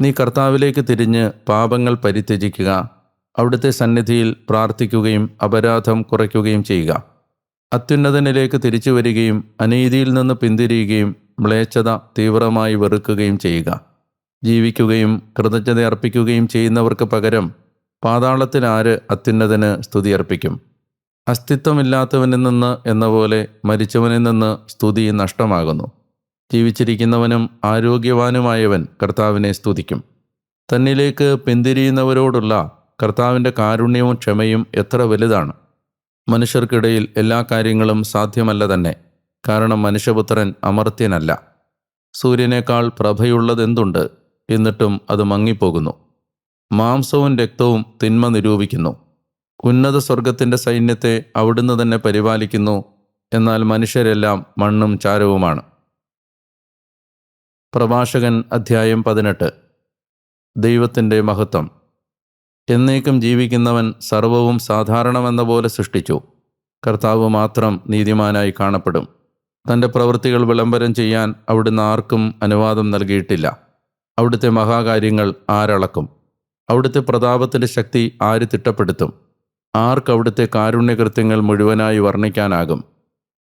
നീ കർത്താവിലേക്ക് തിരിഞ്ഞ് പാപങ്ങൾ പരിത്യജിക്കുക. അവിടുത്തെ സന്നിധിയിൽ പ്രാർത്ഥിക്കുകയും അപരാധം കുറയ്ക്കുകയും ചെയ്യുക. അത്യുന്നതനിലേക്ക് തിരിച്ചു വരികയും അനീതിയിൽ നിന്ന് പിന്തിരിയുകയും മ്ലേച്ഛത തീവ്രമായി വെറുക്കുകയും ചെയ്യുക. ജീവിക്കുകയും കൃതജ്ഞത അർപ്പിക്കുകയും ചെയ്യുന്നവർക്ക് പകരം പാതാളത്തിൽ ആര് അത്യുന്നതന് സ്തുതിയർപ്പിക്കും അസ്തിത്വമില്ലാത്തവനിൽ നിന്ന് എന്ന പോലെ മരിച്ചവനിൽ നിന്ന് സ്തുതി നഷ്ടമാകുന്നു. ജീവിച്ചിരിക്കുന്നവനും ആരോഗ്യവാനുമായവൻ കർത്താവിനെ സ്തുതിക്കും. തന്നിലേക്ക് പിന്തിരിയുന്നവരോടുള്ള കർത്താവിന്റെ കാരുണ്യവും ക്ഷമയും എത്ര വലുതാണ്. മനുഷ്യർക്കിടയിൽ എല്ലാ കാര്യങ്ങളും സാധ്യമല്ല തന്നെ. കാരണം മനുഷ്യപുത്രൻ അമർത്യനല്ല. സൂര്യനേക്കാൾ പ്രഭയുള്ളതെന്തുണ്ട്? എന്നിട്ടും അത് മങ്ങിപ്പോകുന്നു. മാംസവും രക്തവും തിന്മ നിരൂപിക്കുന്നു. ഉന്നത സ്വർഗത്തിന്റെ സൈന്യത്തെ അവിടുന്ന് തന്നെ പരിപാലിക്കുന്നു. എന്നാൽ മനുഷ്യരെല്ലാം മണ്ണും ചാരവുമാണ്. പ്രഭാഷകൻ അധ്യായം പതിനെട്ട്. ദൈവത്തിന്റെ മഹത്വം. എന്നേക്കും ജീവിക്കുന്നവൻ സർവവും സാധാരണമെന്ന പോലെ സൃഷ്ടിച്ചു. കർത്താവ് മാത്രം നീതിമാനായി കാണപ്പെടും. തന്റെ പ്രവൃത്തികൾ വിളംബരം ചെയ്യാൻ അവിടുന്ന് ആർക്കും അനുവാദം നൽകിയിട്ടില്ല. അവിടുത്തെ മഹാകാര്യങ്ങൾ ആരളക്കും. അവിടുത്തെ പ്രതാപത്തിന്റെ ശക്തി ആര് തിട്ടപ്പെടുത്തും? ആർക്ക് അവിടുത്തെ കാരുണ്യകൃത്യങ്ങൾ മുഴുവനായി വർണിക്കാനാകും.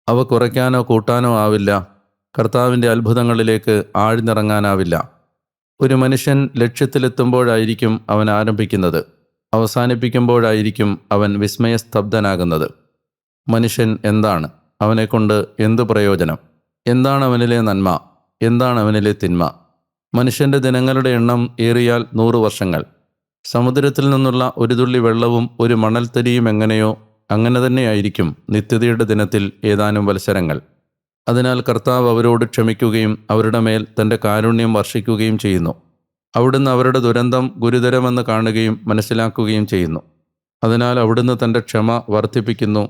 അവ കുറയ്ക്കാനോ കൂട്ടാനോ ആവില്ല. കർത്താവിന്റെ അത്ഭുതങ്ങളിലേക്ക് ആഴ്ന്നിറങ്ങാനാവില്ല. ഒരു മനുഷ്യൻ ലക്ഷ്യത്തിലെത്തുമ്പോഴായിരിക്കും അവൻ ആരംഭിക്കുന്നത്. അവസാനിപ്പിക്കുമ്പോഴായിരിക്കും അവൻ വിസ്മയസ്തബ്ധനാകുന്നത്. മനുഷ്യൻ എന്താണ്? അവനെക്കൊണ്ട് എന്തു പ്രയോജനം? എന്താണ് അവനിലെ നന്മ? എന്താണ് അവനിലെ തിന്മ? മനുഷ്യന്റെ ദിനങ്ങളുടെ എണ്ണം ഏറിയാൽ നൂറു വർഷങ്ങൾ. സമുദ്രത്തിൽ നിന്നുള്ള ഒരു തുള്ളി വെള്ളവും ഒരു മണൽത്തരിയും എങ്ങനെയോ അങ്ങനെ തന്നെയായിരിക്കും നിത്യതയുടെ ദിനത്തിൽ ഏതാനും വത്സരങ്ങൾ. അതിനാൽ കർത്താവ് അവരോട് ക്ഷമിക്കുകയും അവരുടെ മേൽ തന്റെ കാരുണ്യം വർഷിക്കുകയും ചെയ്യുന്നു. അവിടുന്ന് അവരുടെ ദുരന്തം ഗുരുതരമെന്ന് കാണുകയും മനസ്സിലാക്കുകയും ചെയ്യുന്നു. അതിനാൽ അവിടുന്ന് തന്റെ ക്ഷമ വർദ്ധിപ്പിക്കുന്നു.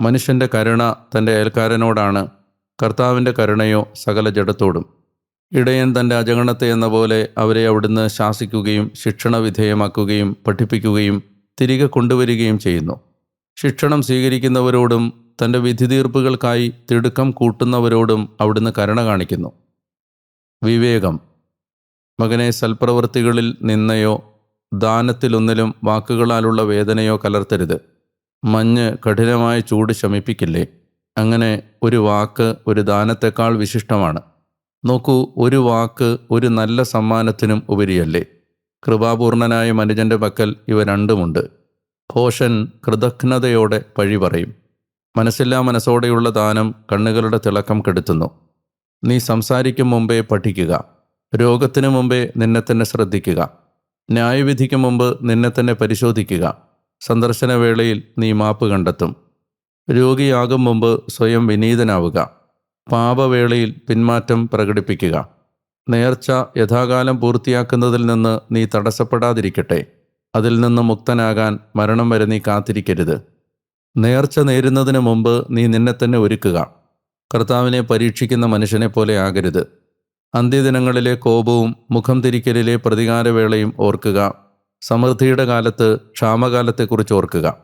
മനുഷ്യന്റെ കരുണ തന്റെ ഏൽക്കാരനോടാണ് കർത്താവിന്റെ കരുണയോ സകല ജഡത്തോടും ഇടയൻ തന്റെ അജഗണത്തെ എന്ന പോലെ അവരെ അവിടുന്ന് ശാസിക്കുകയും ശിക്ഷണ വിധേയമാക്കുകയും പഠിപ്പിക്കുകയും തിരികെ കൊണ്ടുവരികയും ചെയ്യുന്നു. ശിക്ഷണം സ്വീകരിക്കുന്നവരോടും തന്റെ വിധിതീർപ്പുകൾക്കായി തിടുക്കം കൂട്ടുന്നവരോടും അവിടുന്ന് കരുണ കാണിക്കുന്നു. വിവേകം. മകനെ സൽപ്രവൃത്തികളിൽ നിന്നയോ ദാനത്തിലൊന്നിലും വാക്കുകളാലുള്ള വേദനയോ കലർത്തരുത്. മഞ്ഞ് കഠിനമായ ചൂട് ശമിപ്പിക്കില്ലേ? അങ്ങനെ ഒരു വാക്ക് ഒരു ദാനത്തെക്കാൾ വിശിഷ്ടമാണ്. നോക്കൂ ഒരു വാക്ക് ഒരു നല്ല സമ്മാനത്തിനും ഉപരിയല്ലേ. കൃപാപൂർണനായ മനുജന്റെ പക്കൽ ഇവ രണ്ടുമുണ്ട്. ഭോഷൻ കൃതജ്ഞതയോടെ പഴി പറയും മനസ്സില്ലാ മനസ്സോടെയുള്ള ദാനം കണ്ണുകളുടെ തിളക്കം കെടുത്തുന്നു. നീ സംസാരിക്കും മുമ്പേ പഠിക്കുക. രോഗത്തിനു മുമ്പേ നിന്നെ തന്നെ ശ്രദ്ധിക്കുക. ന്യായവിധിക്ക് മുമ്പ് നിന്നെ തന്നെ പരിശോധിക്കുക. സന്ദർശനവേളയിൽ നീ മാപ്പ് കണ്ടെത്തും. രോഗിയാകും മുമ്പ് സ്വയം വിനീതനാവുക. പാപവേളയിൽ പിന്മാറ്റം പ്രകടിപ്പിക്കുക. നേർച്ച യഥാകാലം പൂർത്തിയാക്കുന്നതിൽ നിന്ന് നീ തടസ്സപ്പെടാതിരിക്കട്ടെ. അതിൽ നിന്ന് മുക്തനാകാൻ മരണം വരെ നീ കാത്തിരിക്കരുത്. നേർച്ച നേരുന്നതിന് മുമ്പ് നീ നിന്നെ തന്നെ ഒരുക്കുക. കർത്താവിനെ പരീക്ഷിക്കുന്ന മനുഷ്യനെ പോലെ ആകരുത്. അന്ത്യദിനങ്ങളിലെ കോപവും മുഖം തിരിക്കലിലെ പ്രതികാരവേളയും ഓർക്കുക. സമൃദ്ധിയുടെ കാലത്ത് ക്ഷാമകാലത്തെക്കുറിച്ച് ഓർക്കുക.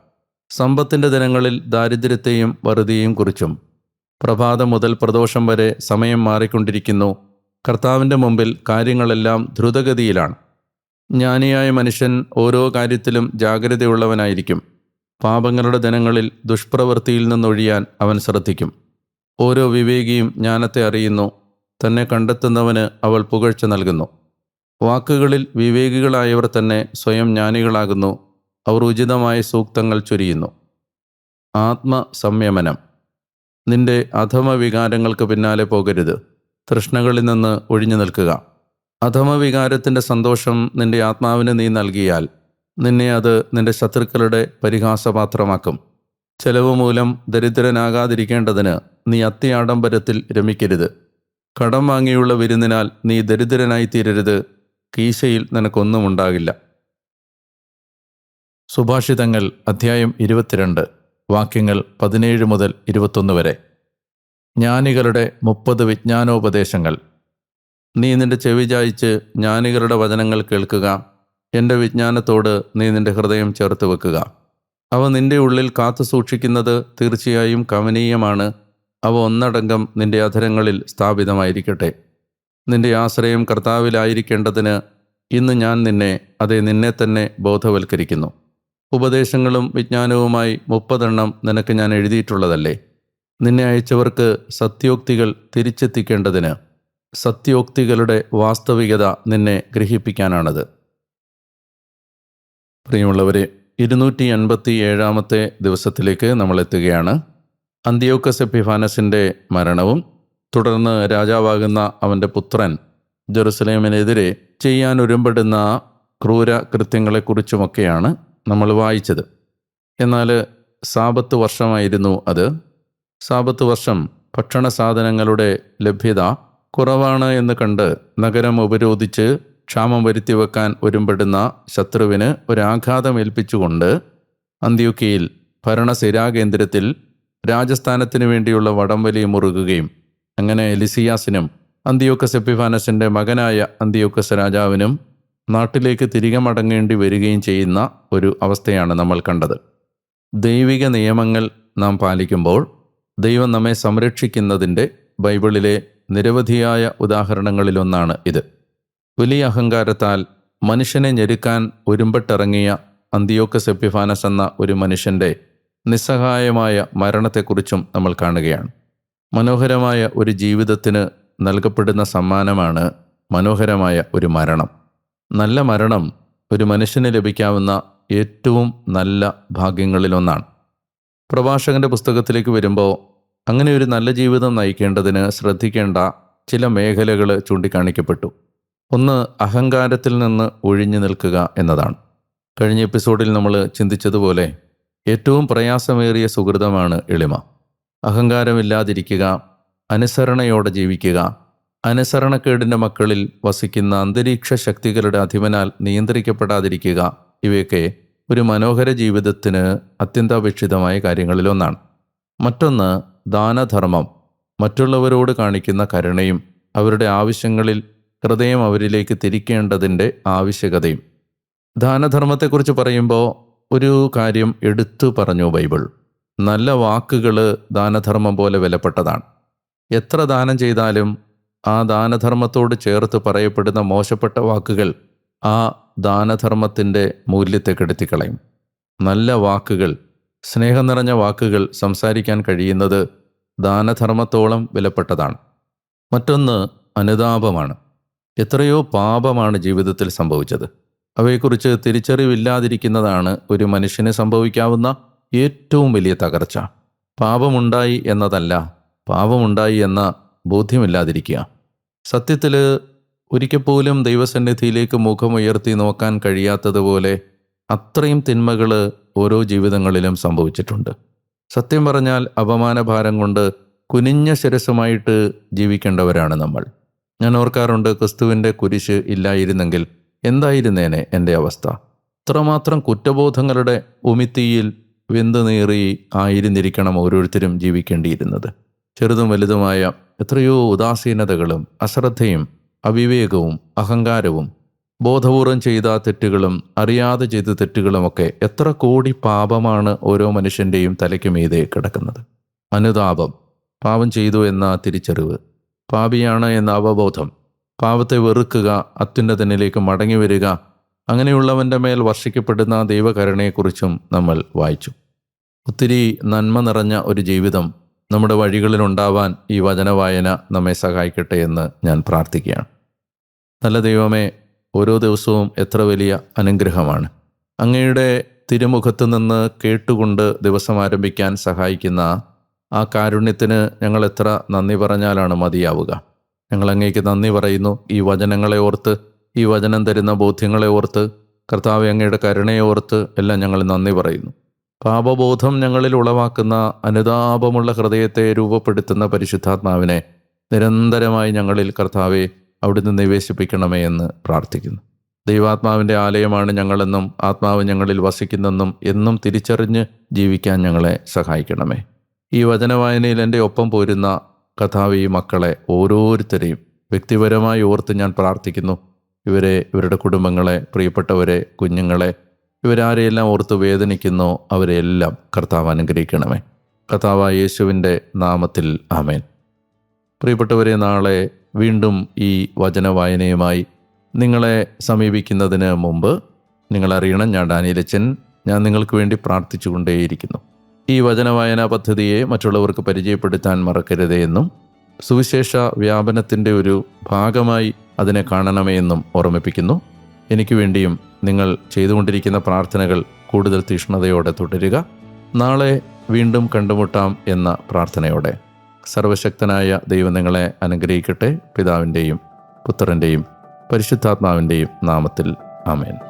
സമ്പത്തിന്റെ ദിനങ്ങളിൽ ദാരിദ്ര്യത്തെയും വറുതിയെയും കുറിച്ചും പ്രഭാതം മുതൽ പ്രദോഷം വരെ സമയം മാറിക്കൊണ്ടിരിക്കുന്നു. കർത്താവിന്റെ മുമ്പിൽ കാര്യങ്ങളെല്ലാം ദ്രുതഗതിയിലാണ്. ജ്ഞാനിയായ മനുഷ്യൻ ഓരോ കാര്യത്തിലും ജാഗ്രതയുള്ളവനായിരിക്കും. പാപങ്ങളുടെ ദിനങ്ങളിൽ ദുഷ്പ്രവൃത്തിയിൽ നിന്നൊഴിയാൻ അവൻ ശ്രദ്ധിക്കും. ഓരോ വിവേകിയും ജ്ഞാനത്തെ അറിയുന്നു. തന്നെ കണ്ടെത്തുന്നവന് അവൾ പുകഴ്ച നൽകുന്നു. വാക്കുകളിൽ വിവേകികളായവർ തന്നെ സ്വയം ജ്ഞാനികളാകുന്നു. അവർ ഉചിതമായ സൂക്തങ്ങൾ ചൊരിയുന്നു. ആത്മസംയമനം. നിന്റെ അധമ വികാരങ്ങൾക്ക് പിന്നാലെ പോകരുത്. തൃഷ്ണകളിൽ നിന്ന് ഒഴിഞ്ഞു നിൽക്കുക. അധമ വികാരത്തിന്റെ സന്തോഷം നിന്റെ ആത്മാവിന് നീ നൽകിയാൽ നിന്നെ അത് നിന്റെ ശത്രുക്കളുടെ പരിഹാസപാത്രമാക്കും. ചെലവ് മൂലം ദരിദ്രനാകാതിരിക്കേണ്ടതിന് നീ അത്യാഡംബരത്തിൽ രമിക്കരുത്. കടം വാങ്ങിയുള്ള വിരുന്നിനാൽ നീ ദരിദ്രനായി തീരരുത്. കീശയിൽ നിനക്കൊന്നും ഉണ്ടാകില്ല. സുഭാഷിതങ്ങൾ അധ്യായം ഇരുപത്തിരണ്ട്. വാക്യങ്ങൾ പതിനേഴ് മുതൽ ഇരുപത്തൊന്ന് വരെ. ജ്ഞാനികളുടെ മുപ്പത് വിജ്ഞാനോപദേശങ്ങൾ. നീ നിന്റെ ചെവി ചായ്ച്ച് ജ്ഞാനികളുടെ വചനങ്ങൾ കേൾക്കുക. എന്റെ വിജ്ഞാനത്തോട് നീ നിന്റെ ഹൃദയം ചേർത്ത് വെക്കുക. അവ നിന്റെ ഉള്ളിൽ കാത്തു സൂക്ഷിക്കുന്നത് തീർച്ചയായും കമനീയമാണ് അവ ഒന്നടങ്കം നിന്റെ അധരങ്ങളിൽ സ്ഥാപിതമായിരിക്കട്ടെ. നിന്റെ ആശ്രയം കർത്താവിലായിരിക്കേണ്ടതിന് ഇന്ന് ഞാൻ നിന്നെ അതെ നിന്നെ തന്നെ ബോധവൽക്കരിക്കുന്നു. ഉപദേശങ്ങളും വിജ്ഞാനവുമായി മുപ്പതെണ്ണം നിനക്ക് ഞാൻ എഴുതിയിട്ടുള്ളതല്ലേ? നിന്നെ അയച്ചവർക്ക് സത്യോക്തികൾ തിരിച്ചെത്തിക്കേണ്ടതിന് സത്യോക്തികളുടെ വാസ്തവികത നിന്നെ ഗ്രഹിപ്പിക്കാനാണത്. പ്രിയമുള്ളവരെ ഇരുന്നൂറ്റി അൻപത്തി ഏഴാമത്തെ ദിവസത്തിലേക്ക് നമ്മൾ എത്തുകയാണ് അന്ത്യോക്കസ് എപ്പിഫാനസിന്റെ മരണവും തുടർന്ന് രാജാവാകുന്ന അവന്റെ പുത്രൻ ജെറുസലേമിനെതിരെ ചെയ്യാൻ ഒരുമ്പെടുന്ന ക്രൂര കൃത്യങ്ങളെക്കുറിച്ചുമൊക്കെയാണ് നമ്മൾ വായിച്ചത്. എന്നാൽ സാപത്ത് വർഷമായിരുന്നു അത്. സാപത്ത് വർഷം ഭക്ഷണ സാധനങ്ങളുടെ ലഭ്യത കുറവാണ് എന്ന് കണ്ട് നഗരം ഉപരോധിച്ച് ക്ഷാമം വരുത്തി വെക്കാൻ ഒരുമ്പെടുന്ന ശത്രുവിന് ഒരാഘാതം ഏൽപ്പിച്ചുകൊണ്ട് അന്ത്യോക്കയിൽ ഭരണസിരാകേന്ദ്രത്തിൽ രാജസ്ഥാനത്തിനു വേണ്ടിയുള്ള വടംവലി മുറുകുകയും അങ്ങനെ എലിസിയാസിനും അന്ത്യോക്കസ് എപ്പിഫാനസിന്റെ മകനായ അന്ത്യോക്കസ് രാജാവിനും നാട്ടിലേക്ക് തിരികെ മടങ്ങേണ്ടി വരികയും ചെയ്യുന്ന ഒരു അവസ്ഥയാണ് നമ്മൾ കണ്ടത്. ദൈവിക നിയമങ്ങൾ നാം പാലിക്കുമ്പോൾ ദൈവം നമ്മെ സംരക്ഷിക്കുന്നതിന്റെ ബൈബിളിലെ നിരവധിയായ ഉദാഹരണങ്ങളിലൊന്നാണ് ഇത്. വലിയ അഹങ്കാരത്താൽ മനുഷ്യനെ ഞെരുക്കാൻ ഒരുമ്പെട്ടിറങ്ങിയ അന്തിയോക്കസ് എപ്പിഫാനസ് എന്ന ഒരു മനുഷ്യന്റെ നിസ്സഹായമായ മരണത്തെക്കുറിച്ചും നമ്മൾ കാണുകയാണ്. മനോഹരമായ ഒരു ജീവിതത്തിന് നൽകപ്പെടുന്ന സമ്മാനമാണ് മനോഹരമായ ഒരു മരണം. നല്ല മരണം ഒരു മനുഷ്യന് ലഭിക്കാവുന്ന ഏറ്റവും നല്ല ഭാഗ്യങ്ങളിലൊന്നാണ്. പ്രഭാഷകന്റെ പുസ്തകത്തിലേക്ക് വരുമ്പോൾ അങ്ങനെ ഒരു നല്ല ജീവിതം നയിക്കേണ്ടതിന് ശ്രദ്ധിക്കേണ്ട ചില മേഖലകൾ ചൂണ്ടിക്കാണിക്കപ്പെട്ടു. ഒന്ന് അഹങ്കാരത്തിൽ നിന്ന് ഒഴിഞ്ഞു നിൽക്കുക എന്നതാണ്. കഴിഞ്ഞ എപ്പിസോഡിൽ നമ്മൾ ചിന്തിച്ചതുപോലെ ഏറ്റവും പ്രയാസമേറിയ സുഹൃതമാണ് എളിമ. അഹങ്കാരമില്ലാതിരിക്കുക അനുസരണയോടെ ജീവിക്കുക അനുസരണക്കേടിന്റെ മക്കളിൽ വസിക്കുന്ന അന്തരീക്ഷ ശക്തികളുടെ അധിപനാൽ നിയന്ത്രിക്കപ്പെടാതിരിക്കുക. ഇവയൊക്കെ ഒരു മനോഹര ജീവിതത്തിന് അത്യന്താപേക്ഷിതമായ കാര്യങ്ങളിലൊന്നാണ്. മറ്റൊന്ന് ദാനധർമ്മം. മറ്റുള്ളവരോട് കാണിക്കുന്ന കരുണയും അവരുടെ ആവശ്യങ്ങളിൽ ഹൃദയം അവരിലേക്ക് തിരിക്കേണ്ടതിന്റെ ആവശ്യകതയും. ദാനധർമ്മത്തെക്കുറിച്ച് പറയുമ്പോൾ ഒരു കാര്യം എടുത്തു പറഞ്ഞു ബൈബിൾ. നല്ല വാക്കുകൾ ദാനധർമ്മം പോലെ വിലപ്പെട്ടതാണ്. എത്ര ദാനം ചെയ്താലും ആ ദാനധർമ്മത്തോട് ചേർത്ത് പറയപ്പെടുന്ന മോശപ്പെട്ട വാക്കുകൾ ആ ദാനധർമ്മത്തിന്റെ മൂല്യത്തെ കെടുത്തിക്കളയും. നല്ല വാക്കുകൾ സ്നേഹം നിറഞ്ഞ വാക്കുകൾ സംസാരിക്കാൻ കഴിയുന്നത് ദാനധർമ്മത്തോളം വിലപ്പെട്ടതാണ്. മറ്റൊന്ന് അനുതാപമാണ്. എത്രയോ പാപമാണ് ജീവിതത്തിൽ സംഭവിച്ചത്. അവയെക്കുറിച്ച് തിരിച്ചറിവില്ലാതിരിക്കുന്നതാണ് ഒരു മനുഷ്യന് സംഭവിക്കാവുന്ന ഏറ്റവും വലിയ തകർച്ച. പാപമുണ്ടായി എന്നതല്ല പാപമുണ്ടായി എന്ന ബോധ്യമില്ലാതിരിക്കുക. സത്യത്തിൽ ഒരിക്കൽ പോലും ദൈവസന്നിധിയിലേക്ക് മുഖമുയർത്തി നോക്കാൻ കഴിയാത്തതുപോലെ അത്രയും തിന്മകൾ ഓരോ ജീവിതങ്ങളിലും സംഭവിച്ചിട്ടുണ്ട്. സത്യം പറഞ്ഞാൽ അപമാനഭാരം കൊണ്ട് കുനിഞ്ഞ ശിരസുമായിട്ട് ജീവിക്കേണ്ടവരാണ് നമ്മൾ. ഞാൻ ഓർക്കാറുണ്ട് ക്രിസ്തുവിന്റെ കുരിശ് ഇല്ലായിരുന്നെങ്കിൽ എന്തായിരുന്നേനെ എന്റെ അവസ്ഥ? ഇത്രമാത്രം കുറ്റബോധങ്ങളുടെ ഉമിത്തിയിൽ വെന്തു നീറി ആയിരുന്നിരിക്കണം ഓരോരുത്തരും ജീവിക്കേണ്ടിയിരുന്നത്. ചെറുതും വലുതുമായ എത്രയോ ഉദാസീനതകളും അശ്രദ്ധയും അവിവേകവും അഹങ്കാരവും ബോധപൂർവം ചെയ്ത തെറ്റുകളും അറിയാതെ ചെയ്ത തെറ്റുകളുമൊക്കെ എത്ര കോടി പാപമാണ് ഓരോ മനുഷ്യന്റെയും തലയ്ക്ക് മീതെ കിടക്കുന്നത്. അനുതാപം. പാപം ചെയ്തു എന്ന തിരിച്ചറിവ്. പാപിയാണ് എന്ന അവബോധം. പാപത്തെ വെറുക്കുക അത്യുന്നതനിലേക്ക് മടങ്ങി വരിക അങ്ങനെയുള്ളവന്റെ മേൽ വർഷിക്കപ്പെടുന്ന ദൈവകരുണയെക്കുറിച്ചും നമ്മൾ വായിച്ചു. ഒത്തിരി നന്മ നിറഞ്ഞ ഒരു ജീവിതം നമ്മുടെ വഴികളിലുണ്ടാവാൻ ഈ വചനവായന നമ്മെ സഹായിക്കട്ടെ എന്ന് ഞാൻ പ്രാർത്ഥിക്കുകയാണ്. നല്ല ദൈവമേ ഓരോ ദിവസവും എത്ര വലിയ അനുഗ്രഹമാണ്. അങ്ങയുടെ തിരുമുഖത്തു നിന്ന് കേട്ടുകൊണ്ട് ദിവസം ആരംഭിക്കാൻ സഹായിക്കുന്ന ആ കാരുണ്യത്തിന് ഞങ്ങൾ എത്ര നന്ദി പറഞ്ഞാലാണ് മതിയാവുക. ഞങ്ങൾ അങ്ങേക്ക് നന്ദി പറയുന്നു. ഈ വചനങ്ങളെ ഓർത്ത് ഈ വചനം തരുന്ന ബോധ്യങ്ങളെ ഓർത്ത് കർത്താവ് അങ്ങയുടെ കരുണയെ ഓർത്ത് എല്ലാം ഞങ്ങൾ നന്ദി പറയുന്നു. പാപബോധം ഞങ്ങളിൽ ഉളവാക്കുന്ന അനുതാപമുള്ള ഹൃദയത്തെ രൂപപ്പെടുത്തുന്ന പരിശുദ്ധാത്മാവിനെ നിരന്തരമായി ഞങ്ങളിൽ കർത്താവെ അവിടുന്ന് നിവേശിപ്പിക്കണമേ എന്ന് പ്രാർത്ഥിക്കുന്നു. ദൈവാത്മാവിന്റെ ആലയമാണ് ഞങ്ങളെന്നും ആത്മാവ് ഞങ്ങളിൽ വസിക്കുന്നെന്നും എന്നും തിരിച്ചറിഞ്ഞ് ജീവിക്കാൻ ഞങ്ങളെ സഹായിക്കണമേ. ഈ വചനവായനയിൽ എന്റെ ഒപ്പം പോരുന്ന കഥാവ് ഈ മക്കളെ ഓരോരുത്തരെയും വ്യക്തിപരമായി ഓർത്ത് ഞാൻ പ്രാർത്ഥിക്കുന്നു. ഇവരെ ഇവരുടെ കുടുംബങ്ങളെ പ്രിയപ്പെട്ടവരെ കുഞ്ഞുങ്ങളെ ഇവരാരെയെല്ലാം ഓർത്ത് വേദനിക്കുന്നോ അവരെയെല്ലാം കർത്താവ് അനുഗ്രഹിക്കണമേ. കർത്താവ് യേശുവിന്റെ നാമത്തിൽ ആമേൻ. പ്രിയപ്പെട്ടവരെ നാളെ വീണ്ടും ഈ വചനവായനയുമായി നിങ്ങളെ സമീപിക്കുന്നതിന് മുമ്പ് നിങ്ങളറിയണം ഞാൻ ഡാനിയലച്ചൻ ഞാൻ നിങ്ങൾക്ക് വേണ്ടി പ്രാർത്ഥിച്ചുകൊണ്ടേയിരിക്കുന്നു. ഈ വചനവായന പദ്ധതിയെ മറ്റുള്ളവർക്ക് പരിചയപ്പെടുത്താൻ മറക്കരുതേ എന്നും സുവിശേഷ വ്യാപനത്തിന്റെ ഒരു ഭാഗമായി അതിനെ കാണണമേ എന്നും ഓർമ്മിപ്പിക്കുന്നു. എനിക്ക് വേണ്ടിയും നിങ്ങൾ ചെയ്തുകൊണ്ടിരിക്കുന്ന പ്രാർത്ഥനകൾ കൂടുതൽ തീഷ്ണതയോടെ തുടരുക. നാളെ വീണ്ടും കണ്ടുമുട്ടാം എന്ന പ്രാർത്ഥനയോടെ. സർവശക്തനായ ദൈവം നിങ്ങളെ അനുഗ്രഹിക്കട്ടെ. പിതാവിന്റെയും പുത്രന്റെയും പരിശുദ്ധാത്മാവിന്റെയും നാമത്തിൽ ആമേൻ.